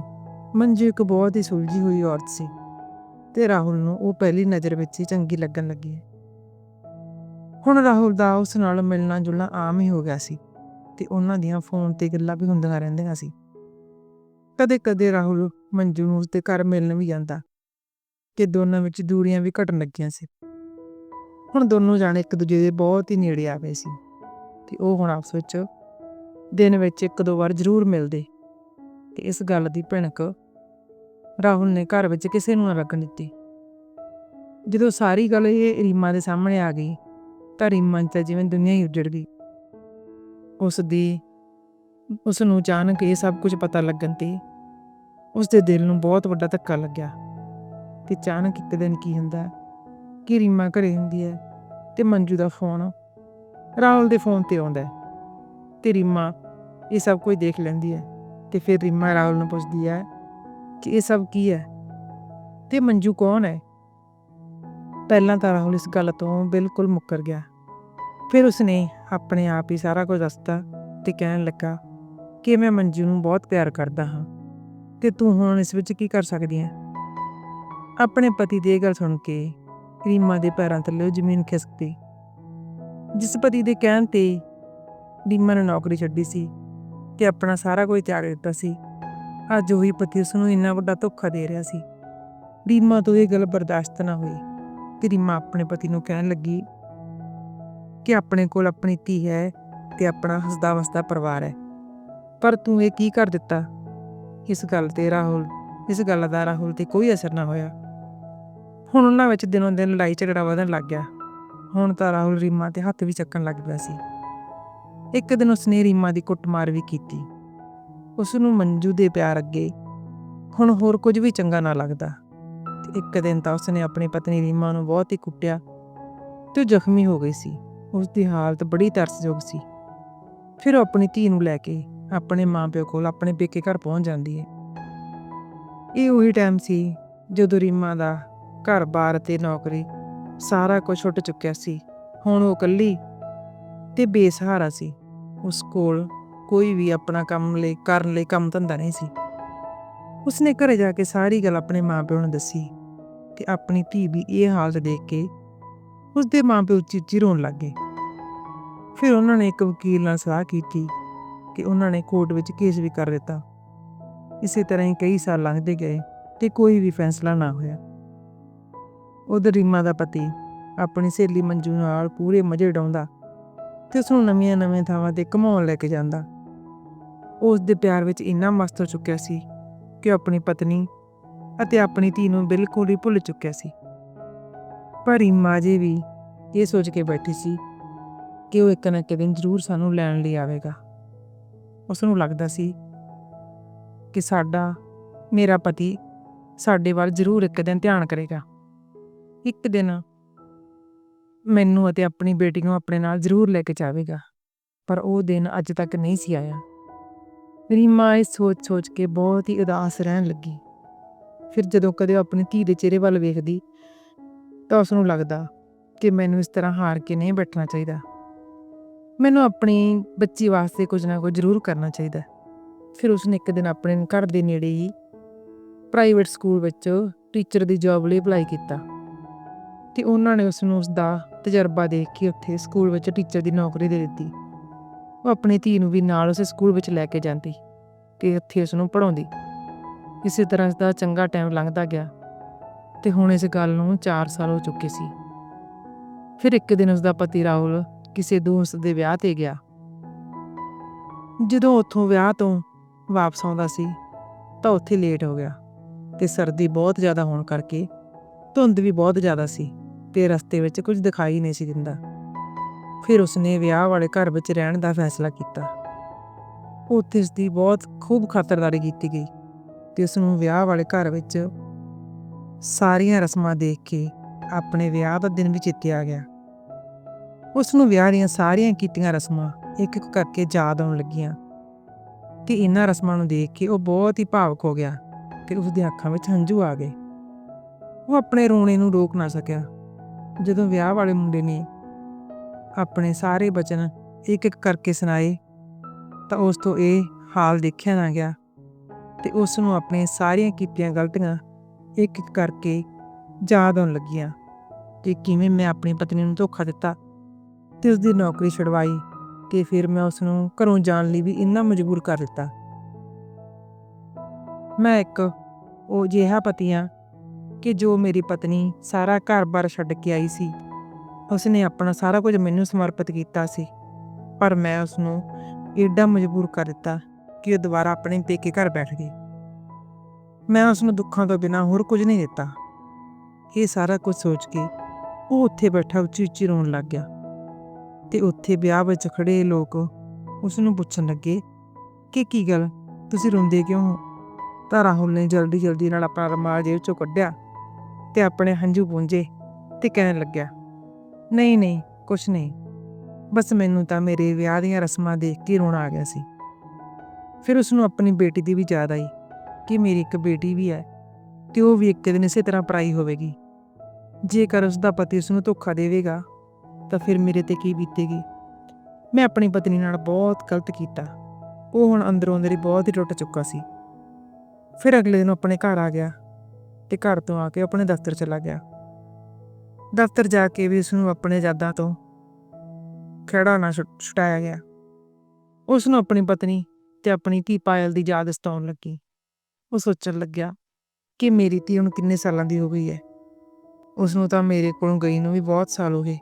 ਮੰਜੂ ਇੱਕ ਬਹੁਤ ਹੀ ਸੁਲਝੀ ਹੋਈ ਔਰਤ ਸੀ ਤੇ ਰਾਹੁਲ ਨੂੰ ਉਹ ਪਹਿਲੀ ਨਜ਼ਰ ਵਿੱਚ ਹੀ ਚੰਗੀ ਲੱਗਣ ਲੱਗੀ ਹੁਣ ਰਾਹੁਲ ਦਾ ਉਸ ਨਾਲ ਮਿਲਣਾ ਜੁਲਣਾ ਆਮ ਹੀ ਹੋ ਗਿਆ ਸੀ ਤੇ ਉਹਨਾਂ ਦੀਆਂ ਫੋਨ ਤੇ ਗੱਲਾਂ ਵੀ ਹੁੰਦੀਆਂ ਰਹਿੰਦੀਆਂ ਸੀ। ਕਦੇ-ਕਦੇ ਰਾਹੁਲ ਮੰਜੂ ਨੂੰ ਉਸਦੇ ਘਰ ਮਿਲਣ ਵੀ ਜਾਂਦਾ ਕਿ ਦੋਨਾਂ ਵਿੱਚ ਦੂਰੀਆਂ ਵੀ ਘਟਣ ਲੱਗੀਆਂ ਸੀ। ਹੁਣ ਦੋਨੋਂ ਜਾਣੇ ਇੱਕ ਦੂਜੇ ਦੇ ਬਹੁਤ ਹੀ ਨੇੜੇ ਆ ਗਏ ਸੀ ਤੇ ਉਹ ਹੁਣ ਆਪਸ ਵਿੱਚ ਦਿਨ ਵਿੱਚ ਇੱਕ ਦੋ ਵਾਰ ਜ਼ਰੂਰ ਮਿਲਦੇ। ਤੇ ਇਸ ਗੱਲ ਦੀ ਭਿਣਕ ਰਾਹੁਲ ਨੇ ਘਰ ਵਿੱਚ ਕਿਸੇ ਨੂੰ ਨਾ ਲੱਗਣ ਦਿੱਤੀ। ਜਦੋਂ ਸਾਰੀ ਗੱਲ ਇਹ ਰੀਮਾ ਦੇ ਸਾਹਮਣੇ ਆ ਗਈ ਤਾਂ ਰੀਮਾ ਤਾਂ ਜਿਵੇਂ ਦੁਨੀਆ ਹੀ ਉੱਜੜ ਗਈ। ਉਸ ਦੀ ਉਸ ਨੂੰ ਅਚਾਨਕ ਇਹ ਸਭ ਕੁਝ ਪਤਾ ਲੱਗਣ ਤੇ ਉਸ ਦੇ ਦਿਲ ਨੂੰ ਬਹੁਤ ਵੱਡਾ ਧੱਕਾ ਲੱਗਿਆ। ਕਿ ਅਚਾਨਕ ਇੱਕ ਦਿਨ ਕੀ ਹੁੰਦਾ ਕਿ ਰੀਮਾ ਘਰੇ ਹੁੰਦੀ ਹੈ? ਤੇ ਮੰਜੂ ਦਾ ਫੋਨ। ਰਾਹੁਲ ਦੇ ਫੋਨ ਤੇ ਆਉਂਦਾ ਤੇ ਰੀਮਾ ਇਹ ਸਭ ਕੁਝ ਦੇਖ ਲੈਂਦੀ ਹੈ। ਤੇ ਫਿਰ ਰੀਮਾ ਰਾਹੁਲ ਨੂੰ ਪੁੱਛਦੀ ਹੈ ਕਿ ਇਹ ਸਭ ਕੀ ਹੈ? ਤੇ ਮੰਜੂ ਕੌਣ ਹੈ? ਪਹਿਲਾਂ ਤਾਂ ਰਾਹੁਲ ਇਸ ਗੱਲ ਤੋਂ ਬਿਲਕੁਲ ਮੁੱਕਰ ਗਿਆ। ਫਿਰ ਉਸਨੇ ਆਪਣੇ ਆਪ ਹੀ ਸਾਰਾ ਕੁਝ ਦੱਸਤਾ ਤੇ ਕਹਿਣ ਲੱਗਾ ਕਿ ਮੈਂ ਮੰਜੂ ਨੂੰ ਬਹੁਤ ਪਿਆਰ ਕਰਦਾ ਹਾਂ। ਤੇ ਤੂੰ ਹੁਣ ਇਸ ਵਿੱਚ ਕੀ ਕਰ ਸਕਦੀ ਹੈ? ਆਪਣੇ ਪਤੀ ਦੀ ਇਹ ਗੱਲ ਸੁਣ ਕੇ ਰੀਮਾ ਦੇ ਪੈਰਾਂ ਥੱਲੇ ਜ਼ਮੀਨ ਖਿਸਕ ਗਈ ਜਿਸ ਪਤੀ ਦੇ ਕਹਿਣ ਤੇ ਰੀਮਾ ਨੇ ਨੌਕਰੀ ਛੱਡੀ ਸੀ ਤੇ ਆਪਣਾ ਸਾਰਾ ਕੁਝ ਤਿਆਗ ਦਿੱਤਾ ਸੀ। ਅੱਜ ਉਹੀ ਪਤੀ ਉਸ ਨੂੰ ਇੰਨਾ ਵੱਡਾ ਧੋਖਾ ਦੇ ਰਿਹਾ ਸੀ। ਰੀਮਾ ਤੋਂ ਇਹ ਗੱਲ ਬਰਦਾਸ਼ਤ ਨਾ ਹੋਈ ਕਿ ਰੀਮਾ ਆਪਣੇ ਪਤੀ ਨੂੰ ਕਹਿਣ ਲੱਗੀ ਕਿ ਆਪਣੇ ਕੋਲ ਆਪਣੀ ਧੀ ਹੈ ਤੇ ਆਪਣਾ ਹੱਸਦਾ ਵਸਦਾ ਪਰਿਵਾਰ ਹੈ। ਪਰ ਤੂੰ ਇਹ ਕੀ ਕਰ ਦਿੱਤਾ? ਇਸ ਗੱਲ ਤੇ ਰਾਹੁਲ, ਇਸ ਗੱਲ ਦਾ ਰਾਹੁਲ ਤੇ ਕੋਈ ਅਸਰ ਨਾ ਹੋਇਆ। ਹੁਣ ਉਹਨਾਂ ਵਿੱਚ ਦਿਨੋਂ ਦਿਨ ਲੜਾਈ ਝਗੜਾ ਵਧਣ ਲੱਗ ਗਿਆ। ਹੁਣ ਤਾਂ ਰਾਹੁਲ ਰੀਮਾ ਤੇ ਹੱਥ ਵੀ ਚੱਕਣ ਲੱਗ ਪਿਆ ਸੀ। ਇੱਕ ਦਿਨ ਉਸਨੇ ਰੀਮਾ ਦੀ ਕੁੱਟਮਾਰ ਵੀ ਕੀਤੀ। ਉਸ ਨੂੰ ਮੰਜੂ ਦੇ ਪਿਆਰ ਅੱਗੇ ਹੁਣ ਹੋਰ ਕੁਝ ਵੀ ਚੰਗਾ ਨਾ ਲੱਗਦਾ। ਤੇ ਇੱਕ ਦਿਨ ਤਾਂ ਉਸਨੇ ਆਪਣੀ ਪਤਨੀ ਰੀਮਾ ਨੂੰ ਬਹੁਤ ਹੀ ਕੁੱਟਿਆ ਤੇ ਉਹ ਜ਼ਖਮੀ ਹੋ ਗਈ ਸੀ। ਉਸ ਦੀ ਹਾਲਤ ਬੜੀ ਤਰਸਯੋਗ ਸੀ। ਫਿਰ ਉਹ ਆਪਣੀ ਧੀ ਨੂੰ ਲੈ ਕੇ ਆਪਣੇ ਮਾਪਿਓ ਕੋਲ ਆਪਣੇ ਪੇਕੇ ਘਰ ਪਹੁੰਚ ਜਾਂਦੀ ਹੈ। ਇਹ ਉਹੀ ਟਾਈਮ ਸੀ ਜਦੋਂ ਰੀਮਾ ਦਾ ਘਰ-ਬਾਰ ਤੇ ਨੌਕਰੀ, ਸਾਰਾ ਕੁਝ ਛੁੱਟ ਚੁੱਕਿਆ ਸੀ। ਹੁਣ ਉਹ ਇਕੱਲੀ ਤੇ ਬੇਸਹਾਰਾ ਸੀ। ਉਸ ਕੋਲ ਕੋਈ ਵੀ ਆਪਣਾ ਕੰਮ ਲਈ, ਕਰਨ ਲਈ ਕੰਮ ਧੰਦਾ ਨਹੀਂ ਸੀ। ਉਸਨੇ ਘਰੇ ਜਾ ਕੇ ਸਾਰੀ ਗੱਲ ਆਪਣੇ ਮਾਪਿਓ ਨੂੰ ਦੱਸੀ ਤੇ ਆਪਣੀ ਧੀ ਦੀ ਇਹ ਹਾਲਤ ਦੇਖ ਕੇ ਉਸਦੇ ਮਾਪਿਓ ਉੱਚੀ ਉੱਚੀ ਰੋਣ ਲੱਗੇ ਫਿਰ ਉਹਨਾਂ ਨੇ ਇੱਕ ਵਕੀਲ ਨਾਲ ਸਲਾਹ ਕੀਤੀ ਕਿ ਉਹਨਾਂ ਨੇ ਕੋਰਟ ਵਿੱਚ ਕੇਸ ਵੀ ਕਰ ਦਿੱਤਾ। ਇਸੇ ਤਰ੍ਹਾਂ ਹੀ ਕਈ ਸਾਲ ਲੰਘਦੇ ਗਏ ਤੇ ਕੋਈ ਵੀ ਫੈਸਲਾ ਨਾ ਹੋਇਆ। ਉਧਰ ਰੀਮਾ ਦਾ ਪਤੀ, ਆਪਣੀ ਸਹੇਲੀ ਮੰਜੂ ਨਾਲ ਪੂਰੇ ਮਜ਼ੇ ਉਡਾਉਂਦਾ ਤੇ ਉਸ ਨੂੰ ਨਵੀਆਂ ਨਵੀਆਂ ਥਾਵਾਂ ਤੇ ਘੁਮਾਉਣ ਲੈ ਕੇ ਜਾਂਦਾ। ਉਸ ਦੇ ਪਿਆਰ ਵਿੱਚ ਇੰਨਾ ਮਸਤ ਹੋ ਚੁੱਕਿਆ ਸੀ ਕਿ ਉਹ ਆਪਣੀ ਪਤਨੀ ਅਤੇ ਆਪਣੀ ਧੀ ਨੂੰ ਬਿਲਕੁਲ ਹੀ ਭੁੱਲ ਚੁੱਕਿਆ ਸੀ। ਪਰ ਰੀਮਾ ਜੀ ਵੀ ਇਹ ਸੋਚ ਕੇ ਬੈਠੀ ਸੀ ਕਿ ਉਹ ਇੱਕ ਨਾ ਇੱਕ ਦਿਨ ਜ਼ਰੂਰ ਸਾਨੂੰ ਲੈਣ ਲਈ ਆਵੇਗਾ। ਉਸ ਨੂੰ ਲੱਗਦਾ ਸੀ ਕਿ ਸਾਡਾ, ਮੇਰਾ ਪਤੀ ਸਾਡੇ ਵੱਲ ਜ਼ਰੂਰ ਇੱਕ ਦਿਨ ਧਿਆਨ ਕਰੇਗਾ। ਇੱਕ ਦਿਨ ਮੈਨੂੰ ਅਤੇ ਆਪਣੀ ਬੇਟੀ ਨੂੰ ਆਪਣੇ ਨਾਲ ਜ਼ਰੂਰ ਲੈ ਕੇ ਜਾਵੇਗਾ, ਪਰ ਉਹ ਦਿਨ ਅੱਜ ਤੱਕ ਨਹੀਂ ਸੀ ਆਇਆ। ਮੇਰੀ ਮਾਂ ਇਹ ਸੋਚ-ਸੋਚ ਕੇ ਬਹੁਤ ਹੀ ਉਦਾਸ ਰਹਿਣ ਲੱਗੀ। ਫਿਰ ਜਦੋਂ ਕਦੇ ਉਹ ਆਪਣੀ ਧੀ ਦੇ ਚਿਹਰੇ ਵੱਲ ਵੇਖਦੀ, ਤਾਂ ਉਸ ਨੂੰ ਲੱਗਦਾ ਕਿ ਮੈਨੂੰ ਇਸ ਤਰ੍ਹਾਂ ਹਾਰ ਕੇ ਨਹੀਂ ਬੈਠਣਾ ਚਾਹੀਦਾ। ਮੈਨੂੰ ਆਪਣੀ ਬੱਚੀ ਵਾਸਤੇ ਕੁਝ ਨਾ ਕੁਝ ਜ਼ਰੂਰ ਕਰਨਾ ਚਾਹੀਦਾ। ਫਿਰ ਉਸਨੇ ਇੱਕ ਦਿਨ ਆਪਣੇ ਘਰ ਦੇ ਨੇੜੇ ਹੀ ਪ੍ਰਾਈਵੇਟ ਸਕੂਲ ਵਿੱਚ ਟੀਚਰ ਦੀ ਜੌਬ ਲਈ ਅਪਲਾਈ ਕੀਤਾ। ਤੇ ਉਹਨਾਂ ਨੇ ਉਸ ਨੂੰ ਉਸ ਦਾ ਤਜਰਬਾ ਦੇਖ ਕੇ ਉੱਥੇ ਸਕੂਲ ਵਿੱਚ ਟੀਚਰ ਦੀ ਨੌਕਰੀ ਦੇ ਦਿੱਤੀ। ਉਹ ਆਪਣੀ ਧੀ ਨੂੰ ਵੀ ਨਾਲ ਉਸੇ ਸਕੂਲ ਵਿੱਚ ਲੈ ਕੇ ਜਾਂਦੀ ਤੇ ਉੱਥੇ ਉਸ ਨੂੰ ਪੜ੍ਹਾਉਂਦੀ। ਇਸੇ ਤਰ੍ਹਾਂ ਇਸ ਦਾ ਚੰਗਾ ਟਾਈਮ ਲੰਘਦਾ ਗਿਆ ਤੇ ਹੁਣ ਇਸ ਗੱਲ ਨੂੰ 4 ਸਾਲ ਹੋ ਚੁੱਕੇ ਸੀ। ਫਿਰ ਇੱਕ ਦਿਨ ਉਸ ਦਾ ਪਤੀ ਰਾਹੁਲ ਕਿਸੇ ਦੋਸਤ ਦੇ ਵਿਆਹ ਤੇ ਗਿਆ। ਜਦੋਂ ਉੱਥੋਂ ਵਿਆਹ ਤੋਂ ਵਾਪਸ ਆਉਂਦਾ ਸੀ ਤਾਂ ਉੱਥੇ ਲੇਟ ਹੋ ਗਿਆ ਤੇ ਸਰਦੀ ਬਹੁਤ ਜ਼ਿਆਦਾ ਹੋਣ ਕਰਕੇ ਧੁੰਦ ਵੀ ਬਹੁਤ ਜ਼ਿਆਦਾ ਸੀ। ਤੇ ਰਸਤੇ ਵਿੱਚ ਕੁਝ ਦਿਖਾਈ ਨਹੀਂ ਸੀ ਦਿੰਦਾ। ਫਿਰ ਉਸਨੇ ਵਿਆਹ ਵਾਲੇ ਘਰ ਵਿੱਚ ਰਹਿਣ ਦਾ ਫੈਸਲਾ ਕੀਤਾ। ਉੱਥੇ ਉਸ ਦੀ ਬਹੁਤ ਖੂਬ ਖਾਤਰਦਾਰੀ ਕੀਤੀ ਗਈ ਤੇ ਉਸ ਨੂੰ ਵਿਆਹ ਵਾਲੇ ਘਰ ਵਿੱਚ ਸਾਰੀਆਂ ਰਸਮਾਂ ਦੇਖ ਕੇ ਆਪਣੇ ਵਿਆਹ ਦਾ ਦਿਨ ਵੀ ਚੇਤੇ ਆ ਗਿਆ। ਉਸ ਨੂੰ ਵਿਆਹ ਦੀਆਂ ਸਾਰੀਆਂ ਕੀਤੀਆਂ ਰਸਮਾਂ ਇੱਕ ਇੱਕ ਕਰਕੇ ਯਾਦ ਆਉਣ ਲੱਗੀਆਂ ਤੇ ਇਹਨਾਂ ਰਸਮਾਂ ਨੂੰ ਦੇਖ ਕੇ ਉਹ ਬਹੁਤ ਹੀ ਭਾਵਕ ਹੋ ਗਿਆ ਤੇ ਉਸ ਦੀਆਂ ਅੱਖਾਂ ਵਿੱਚ ਹੰਝੂ ਆ ਗਏ। ਉਹ ਆਪਣੇ ਰੋਣੇ ਨੂੰ ਰੋਕ ਨਾ ਸਕਿਆ। ਜਦੋਂ ਵਿਆਹ ਵਾਲੇ ਮੁੰਡੇ ਨੇ ਆਪਣੇ ਸਾਰੇ ਬਚਨ ਇੱਕ ਇੱਕ ਕਰਕੇ ਸੁਣਾਏ, ਤਾਂ ਉਸ ਤੋਂ ਇਹ ਹਾਲ ਦੇਖਿਆ ਨਾ ਗਿਆ ਤੇ ਉਸ ਨੂੰ ਆਪਣੀਆਂ ਸਾਰੀਆਂ ਕੀਤੀਆਂ ਗਲਤੀਆਂ ਇੱਕ ਇੱਕ ਕਰਕੇ ਯਾਦ ਆਉਣ ਲੱਗੀਆਂ ਕਿ ਕਿਵੇਂ ਮੈਂ ਆਪਣੀ ਪਤਨੀ ਨੂੰ ਧੋਖਾ ਦਿੱਤਾ ਤੇ ਉਸ ਦੀ ਨੌਕਰੀ ਛਡਵਾਈ ਤੇ ਫਿਰ ਮੈਂ ਉਸ ਨੂੰ ਘਰੋਂ ਜਾਣ ਲਈ ਵੀ ਇੰਨਾ ਮਜਬੂਰ ਕਰ ਦਿੱਤਾ। ਮੈਂ ਇੱਕ ਉਹ ਜਿਹਾ ਪਤੀਆਂ ਕਿ ਜੋ ਮੇਰੀ ਪਤਨੀ ਸਾਰਾ ਘਰ-ਬਾਰ ਛੱਡ ਕੇ ਆਈ ਸੀ, ਉਸਨੇ ਆਪਣਾ ਸਾਰਾ ਕੁਝ ਮੈਨੂੰ ਸਮਰਪਿਤ ਕੀਤਾ ਸੀ, ਪਰ ਮੈਂ ਉਸ ਨੂੰ ਏਡਾ ਮਜਬੂਰ ਕਰ ਦਿੱਤਾ ਕਿ ਉਹ ਦੁਬਾਰਾ ਆਪਣੇ ਪੇਕੇ ਘਰ ਬੈਠ ਗਈ। ਮੈਂ ਉਸ ਨੂੰ ਦੁੱਖਾਂ ਤੋਂ ਬਿਨਾਂ ਹੋਰ ਕੁਝ ਨਹੀਂ ਦਿੱਤਾ। ਇਹ ਸਾਰਾ ਕੁਝ ਸੋਚ ਕੇ ਉਹ ਉੱਥੇ ਬੈਠਾ ਉੱਚੀ ਉੱਚੀ ਰੋਣ ਲੱਗ ਗਿਆ ਤੇ ਉੱਥੇ ਵਿਆਹ ਵਿੱਚ ਖੜੇ ਲੋਕ ਉਸ ਨੂੰ ਪੁੱਛਣ ਲੱਗੇ, ਕਿ ਕੀ ਗੱਲ? ਤੁਸੀਂ ਰੋਂਦੇ ਕਿਉਂ ਹੋ? ਤਾਂ ਰਾਹੁਲ ਨੇ ਜਲਦੀ ਜਲਦੀ ਨਾਲ ਆਪਣਾ ਰੁਮਾਲ ਜੇਬ ਚੋਂ ਕੱਢਿਆ ਤੇ ਆਪਣੇ ਹੰਝੂ ਪੂੰਝੇ ਤੇ ਕਹਿਣ ਲੱਗਿਆ, ਨਹੀਂ ਨਹੀਂ, ਕੁਛ ਨਹੀਂ। ਬਸ ਮੈਨੂੰ ਤਾਂ ਮੇਰੇ ਵਿਆਹ ਦੀਆਂ ਰਸਮਾਂ ਦੇਖ ਕੇ ਰੋਣਾ ਆ ਗਿਆ ਸੀ। ਫਿਰ ਉਸ ਨੂੰ ਆਪਣੀ ਬੇਟੀ ਦੀ ਵੀ ਯਾਦ ਆਈ ਕਿ ਮੇਰੀ ਇੱਕ ਬੇਟੀ ਵੀ ਹੈ ਕਿ ਉਹ ਵੀ ਇੱਕ ਦਿਨ ਇਸੇ ਤਰ੍ਹਾਂ ਪਰਾਈ ਹੋਵੇਗੀ। ਜੇਕਰ ਉਸ ਦਾ ਪਤੀ ਉਸ ਨੂੰ ਧੋਖਾ ਦੇਵੇਗਾ, ਤਾਂ ਫਿਰ ਮੇਰੇ ਤੇ ਕੀ ਬੀਤੇਗੀ? ਮੈਂ ਆਪਣੀ ਪਤਨੀ ਨਾਲ ਬਹੁਤ ਗਲਤ ਕੀਤਾ। ਉਹ ਹੁਣ ਅੰਦਰੋਂ ਅੰਦਰ ਹੀ ਬਹੁਤ ਹੀ ਟੁੱਟ ਚੁੱਕਾ ਸੀ। ਫਿਰ ਅਗਲੇ ਦਿਨ ਆਪਣੇ ਘਰ ਆ ਗਿਆ। ਤੇ ਘਰ ਤੋਂ ਆ ਕੇ ਆਪਣੇ ਦਫ਼ਤਰ ਚਲਾ ਗਿਆ। ਦਫ਼ਤਰ ਜਾ ਕੇ ਵੀ ਉਸ ਨੂੰ ਆਪਣੇ ਯਾਦਾਂ ਤੋਂ ਖੜਾ ਨਾ ਛੁ- ਛੁਟਾਇਆ ਗਿਆ। ਉਸ ਨੂੰ ਆਪਣੀ ਪਤਨੀ ਤੇ ਆਪਣੀ ਧੀ ਪਾਇਲ ਦੀ ਯਾਦ ਸਤਾਉਣ ਲੱਗੀ। ਉਹ ਸੋਚਣ ਲੱਗਿਆ ਕਿ ਮੇਰੀ ਧੀ ਹੁਣ ਕਿੰਨੇ ਸਾਲਾਂ ਦੀ ਹੋ ਗਈ ਹੈ। ਉਸ ਨੂੰ ਤਾਂ ਮੇਰੇ ਕੋਲੋਂ ਗਈ ਨੂੰ ਵੀ ਬਹੁਤ ਸਾਲ ਹੋ ਗਏ।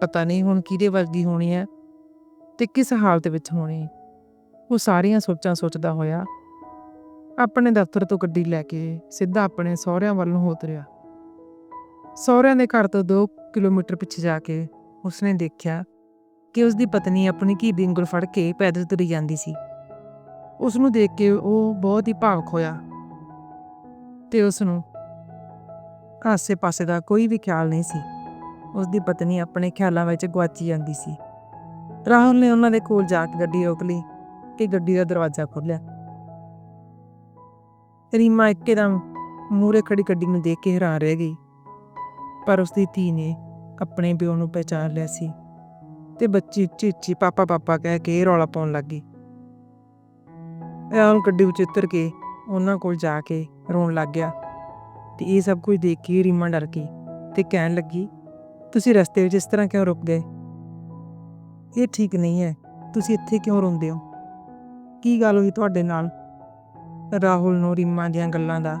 ਪਤਾ ਨਹੀਂ ਹੁਣ ਕਿਹਦੇ ਵਰਗੀ ਹੋਣੀ ਹੈ ਤੇ ਕਿਸ ਹਾਲਤ ਵਿੱਚ ਹੋਣੀ। ਉਹ ਸਾਰੀਆਂ ਸੋਚਾਂ ਸੋਚਦਾ ਹੋਇਆ ਆਪਣੇ ਦਫ਼ਤਰ ਤੋਂ ਗੱਡੀ ਲੈ ਕੇ ਸਿੱਧਾ ਆਪਣੇ ਸਹੁਰਿਆਂ ਵੱਲ ਨੂੰ ਹੋ ਸਹੁਰਿਆਂ ਦੇ ਘਰ ਤੋਂ 2 ਕਿਲੋਮੀਟਰ ਪਿੱਛੇ ਜਾ ਕੇ ਉਸਨੇ ਦੇਖਿਆ ਕਿ ਉਸਦੀ ਪਤਨੀ ਆਪਣੀ ਧੀ ਦੀ ਉਂਗਲ ਫੜ ਕੇ ਪੈਦਲ ਤੁਰੀ ਜਾਂਦੀ ਸੀ। ਉਸ ਨੂੰ ਦੇਖ ਕੇ ਉਹ ਬਹੁਤ ਹੀ ਭਾਵੁਕ ਹੋਇਆ ਤੇ ਉਸ ਨੂੰ ਆਸੇ-ਪਾਸੇ ਦਾ ਕੋਈ ਵੀ ਖਿਆਲ ਨਹੀਂ ਸੀ। ਉਸ ਦੀ ਪਤਨੀ ਆਪਣੇ ਖਿਆਲਾਂ ਵਿੱਚ ਗੁਆਚੀ ਜਾਂਦੀ ਸੀ। ਰਾਹੁਲ ਨੇ ਉਹਨਾਂ ਦੇ ਕੋਲ ਜਾ ਕੇ ਗੱਡੀ ਰੋਕ ਲਈ ਕਿ ਗੱਡੀ ਦਾ ਦਰਵਾਜ਼ਾ ਖੋਲ੍ਹਿਆ। ਰੀਮਾ ਇੱਕਦਮ ਮੂਰੇ ਖੜੀ ਗੱਡੀ ਨੂੰ ਦੇਖ ਕੇ ਹੈਰਾਨ ਰਹਿ ਗਈ। ਪਰ ਉਸ ਦੀ ਧੀ ਨੇ ਆਪਣੇ ਪਿਓ ਨੂੰ ਪਹਿਚਾਨ ਲਿਆ ਸੀ ਤੇ ਬੱਚੀ ਉੱਚੀ ਉੱਚੀ ਪਾਪਾ ਪਾਪਾ ਕਹਿ ਕੇ ਰੌਲਾ ਪਾਉਣ ਲੱਗੀ ਰਾਹੁਲ ਗੱਡੀ ਵਿੱਚ ਉਤਰ ਕੇ ਉਹਨਾਂ ਕੋਲ ਜਾ ਕੇ ਰੋਣ ਲੱਗ ਗਿਆ ਤੇ ਇਹ ਸਭ ਕੁਝ ਦੇਖ ਕੇ ਰੀਮਾ ਡਰ ਗਈ ਤੇ ਕਹਿਣ ਲੱਗੀ, ਤੁਸੀਂ ਰਸਤੇ ਵਿੱਚ ਇਸ ਤਰ੍ਹਾਂ ਕਿਉਂ ਰੁਕ ਗਏ? ਇਹ ਠੀਕ ਨਹੀਂ ਹੈ। ਤੁਸੀਂ ਇੱਥੇ ਕਿਉਂ ਰੋਂਦੇ ਹੋ? ਕੀ ਗੱਲ ਹੋਈ ਤੁਹਾਡੇ ਨਾਲ? ਰਾਹੁਲ ਨੂੰ ਰੀਮਾ ਦੀਆਂ ਗੱਲਾਂ ਦਾ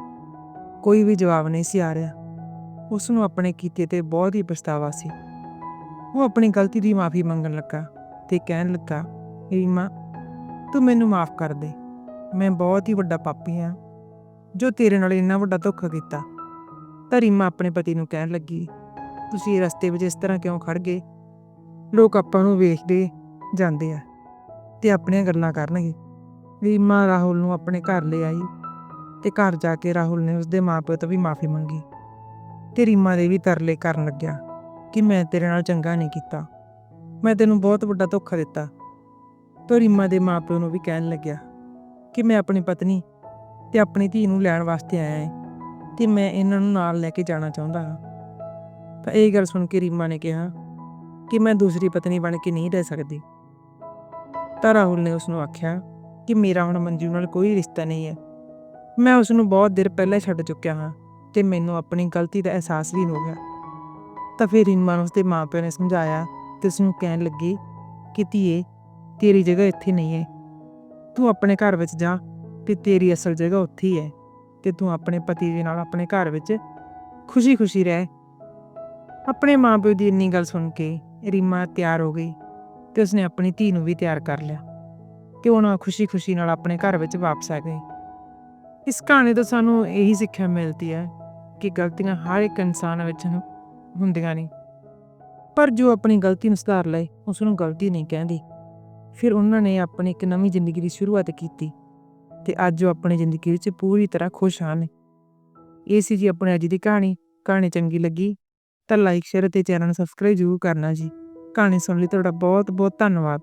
ਕੋਈ ਵੀ ਜਵਾਬ ਨਹੀਂ ਸੀ ਆ ਰਿਹਾ। ਉਸ ਨੂੰ ਆਪਣੇ ਕੀਤੇ ਤੇ ਬਹੁਤ ਹੀ ਪਛਤਾਵਾ ਸੀ। ਉਹ ਆਪਣੀ ਗਲਤੀ ਦੀ ਮਾਫੀ ਮੰਗਣ ਲੱਗਾ ਤੇ ਕਹਿਣ ਲੱਗਾ, ਰੀਮਾ, ਤੂੰ ਮੈਨੂੰ ਮਾਫ ਕਰ ਦੇ। ਮੈਂ ਬਹੁਤ ਹੀ ਵੱਡਾ ਪਾਪੀ ਹਾਂ, ਜੋ ਤੇਰੇ ਨਾਲ ਇੰਨਾ ਵੱਡਾ ਧੋਖਾ ਕੀਤਾ। ਤਾਂ ਰੀਮਾ ਆਪਣੇ ਪਤੀ ਨੂੰ ਕਹਿਣ ਲੱਗੀ, ਤੁਸੀਂ ਰਸਤੇ ਵਿੱਚ ਇਸ ਤਰ੍ਹਾਂ ਕਿਉਂ ਖੜ ਗਏ? ਲੋਕ ਆਪਾਂ ਨੂੰ ਵੇਖਦੇ ਜਾਂਦੇ ਆ ਤੇ ਆਪਣੀਆਂ ਗੱਲਾਂ ਕਰਨਗੇ। ਰੀਮਾ ਰਾਹੁਲ ਨੂੰ ਆਪਣੇ ਘਰ ਲੈ ਆਈ ਤੇ ਘਰ ਜਾ ਕੇ ਰਾਹੁਲ ਨੇ ਉਸਦੇ ਮਾਪਿਆਂ ਤੋਂ ਵੀ ਮਾਫੀ ਮੰਗੀ। ਤੇ ਰੀਮਾ ਦੇ ਵੀ ਤਰਲੇ ਕਰਨ ਲੱਗਿਆ ਕਿ ਮੈਂ ਤੇਰੇ ਨਾਲ ਚੰਗਾ ਨਹੀਂ ਕੀਤਾ। ਮੈਂ ਤੈਨੂੰ ਬਹੁਤ ਵੱਡਾ ਧੋਖਾ ਦਿੱਤਾ। ਤਾਂ ਰੀਮਾ ਦੇ ਮਾਪਿਆਂ ਨੂੰ ਵੀ ਕਹਿਣ ਲੱਗਿਆ ਕਿ ਮੈਂ ਆਪਣੀ ਪਤਨੀ ਤੇ ਆਪਣੀ ਧੀ ਨੂੰ ਲੈਣ ਵਾਸਤੇ ਆਇਆ ਹਾਂ ਤੇ ਮੈਂ ਇਹਨਾਂ ਨੂੰ ਨਾਲ ਲੈ ਕੇ ਜਾਣਾ ਚਾਹੁੰਦਾ ਹਾਂ। ਤਾਂ ਇਹ ਗੱਲ ਸੁਣ ਕੇ ਰੀਮਾ ਨੇ ਕਿਹਾ ਕਿ ਮੈਂ ਦੂਸਰੀ ਪਤਨੀ ਬਣ ਕੇ ਨਹੀਂ ਰਹਿ ਸਕਦੀ। ਤਾਂ ਰਾਹੁਲ ਨੇ ਉਸ ਨੂੰ ਆਖਿਆ ਕਿ ਮੇਰਾ ਹੁਣ ਮੰਜੂ ਨਾਲ ਕੋਈ ਰਿਸ਼ਤਾ ਨਹੀਂ ਹੈ। ਮੈਂ ਉਸ ਨੂੰ ਬਹੁਤ ਦੇਰ ਪਹਿਲਾਂ ਛੱਡ ਚੁੱਕਿਆ ਹਾਂ ਤੇ ਮੈਨੂੰ ਆਪਣੀ ਗਲਤੀ ਦਾ ਅਹਿਸਾਸ ਵੀ ਹੋ ਗਿਆ। ਤਾਂ ਫਿਰ ਰੀਮਾ ਨੂੰ ਉਸਦੇ ਮਾਪਿਆਂ ਨੇ ਸਮਝਾਇਆ ਤੇ ਉਸ ਨੂੰ ਕਹਿਣ ਲੱਗੀ ਕਿ ਧੀਏ, ਤੇਰੀ ਜਗ੍ਹਾ ਇੱਥੇ ਨਹੀਂ ਹੈ। ਤੂੰ ਆਪਣੇ ਘਰ ਵਿੱਚ ਜਾ ਤੇ ਤੇਰੀ ਅਸਲ ਜਗ੍ਹਾ ਉੱਥੇ ਹੀ ਹੈ ਤੇ ਤੂੰ ਆਪਣੇ ਪਤੀ ਦੇ ਨਾਲ ਆਪਣੇ ਘਰ ਵਿੱਚ ਖੁਸ਼ੀ-ਖੁਸ਼ੀ ਰਹਿ। ਆਪਣੇ ਮਾਪਿਓ ਦੀ ਇੰਨੀ ਗੱਲ ਸੁਣ ਕੇ ਰੀਮਾ ਤਿਆਰ ਹੋ ਗਈ ਤੇ ਉਸਨੇ ਆਪਣੀ ਧੀ ਨੂੰ ਵੀ ਤਿਆਰ ਕਰ ਲਿਆ। ਕਿ ਉਹ ਨਾ ਖੁਸ਼ੀ-ਖੁਸ਼ੀ ਨਾਲ ਆਪਣੇ ਘਰ ਵਿੱਚ ਵਾਪਸ ਆ ਗਏ ਇਸ ਕਹਾਣੀ ਤੋਂ ਸਾਨੂੰ ਇਹੀ ਸਿੱਖਿਆ ਮਿਲਦੀ ਹੈ ਕਿ ਗਲਤੀਆਂ ਹਰ ਇੱਕ ਇਨਸਾਨ ਵਿੱਚ ਹੁੰਦੀਆਂ ਨੇ। ਪਰ ਜੋ ਆਪਣੀ ਗਲਤੀ ਨੂੰ ਸੁਧਾਰ ਲਏ ਉਸ ਨੂੰ ਗਲਤੀ ਨਹੀਂ ਕਹਿੰਦੀ। ਫਿਰ ਉਹਨਾਂ ਨੇ ਆਪਣੀ ਇੱਕ ਨਵੀਂ ਜ਼ਿੰਦਗੀ ਦੀ ਸ਼ੁਰੂਆਤ ਕੀਤੀ ਤੇ ਅੱਜ ਉਹ ਆਪਣੀ ਜ਼ਿੰਦਗੀ ਵਿੱਚ ਪੂਰੀ ਤਰ੍ਹਾਂ ਖੁਸ਼ ਹਨ ਇਹ ਸੀ ਜੀ ਆਪਣੀ ਅੱਜ ਦੀ ਕਹਾਣੀ। ਕਹਾਣੀ ਚੰਗੀ ਲੱਗੀ ਤਾਂ ਲਾਈਕ, ਸ਼ੇਅਰ ਤੇ ਚੈਨਲ ਨੂੰ ਸਬਸਕ੍ਰਾਈਬ ਜ਼ਰੂਰ ਕਰਨਾ ਜੀ। ਕਹਾਣੀ ਸੁਣਨ ਲਈ ਤੁਹਾਡਾ ਬਹੁਤ ਬਹੁਤ ਧੰਨਵਾਦ।